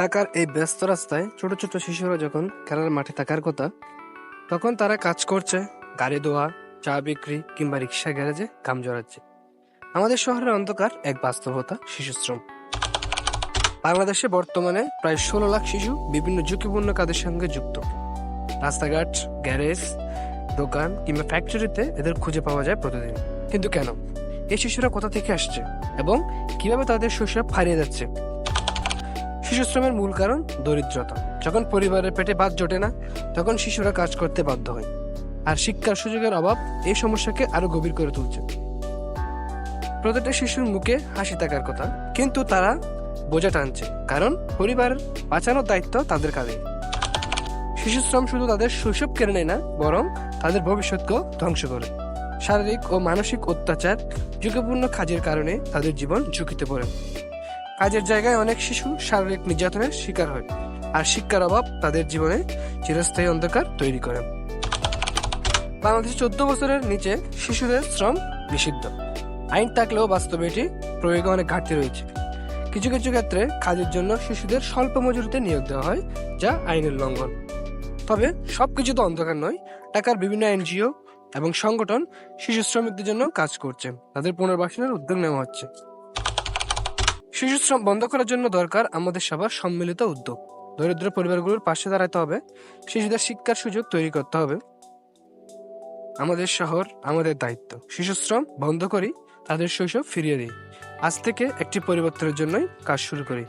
ঢাকার এই ব্যস্ত রাস্তায় ছোট ছোট শিশুরা যখন খেলার মাঠে থাকার কথা, তখন তারা কাজ করছে, গাড়ি ধোয়া, চা বিক্রি কিংবা রিক্সা গ্যারেজে কাম জড়াচ্ছে। আমাদের শহরের অন্ধকার এক বাস্তবতা, শিশুশ্রম। বাংলাদেশে বর্তমানে প্রায় ষোলো লাখ শিশু বিভিন্ন ঝুঁকিপূর্ণ কাজের সঙ্গে যুক্ত। রাস্তাঘাট, গ্যারেজ, দোকান কিংবা ফ্যাক্টরিতে এদের খুঁজে পাওয়া যায় প্রতিদিন। কিন্তু কেন? এই শিশুরা কোথা থেকে আসছে এবং কীভাবে তাদের শৈশব হারিয়ে যাচ্ছে? শিশুশ্রমের মূল কারণ দরিদ্রতা। যখন পরিবারের পেটে ভাত জোটে না, তখন শিশুরা কাজ করতে বাধ্য হয়। আর শিক্ষার সুযোগের অভাব এই সমস্যাকে আরও গভীর করে তুলছে। প্রতিটা শিশুর মুখে হাসি থাকার কথা, কিন্তু তারা বোঝা টানছে, কারণ পরিবার বাঁচানোর দায়িত্ব তাদের কাঁধে। শিশুশ্রম শুধু তাদের শৈশব কেড়ে নেয় না, বরং তাদের ভবিষ্যৎকেও ধ্বংস করে। শারীরিক ও মানসিক অত্যাচার, ঝুঁকিপূর্ণ কাজের কারণে তাদের জীবন ঝুঁকিতে পড়ে। কাজের জায়গায় অনেক শিশু শারীরিক নির্যাতনের শিকার হয়, আর শিক্ষার অভাব তাদের জীবনে চিরস্থায়ী অন্ধকার তৈরি করে। বাংলাদেশে চোদ্দ বছরের নিচে শিশুদের শ্রম নিষিদ্ধ। আইন থাকলেও বাস্তবে এটি প্রয়োগে অনেক ঘাটতি রয়েছে। কিছু কিছু ক্ষেত্রে কাজের জন্য শিশুদের স্বল্প মজুরিতে নিয়োগ দেওয়া হয়, যা আইনের লঙ্ঘন। তবে সবকিছু তো অন্ধকার নয়। ঢাকার বিভিন্ন এনজিও এবং সংগঠন শিশু শ্রমিকদের জন্য কাজ করছে। তাদের পুনর্বাসনের উদ্যোগ নেওয়া হচ্ছে। শিশু শ্রম বন্ধ করার জন্য দরকার আমাদের সবার সম্মিলিত উদ্যোগ। দরিদ্র পরিবারগুলোর পাশে দাঁড়াতে হবে, শিশুদের শিক্ষার সুযোগ তৈরি করতে হবে। আমাদের শহর, আমাদের দায়িত্ব। শিশুশ্রম বন্ধ করি, তাদের শৈশব ফিরিয়ে দিই। আজ থেকে একটি পরিবর্তনের জন্যই কাজ শুরু করি।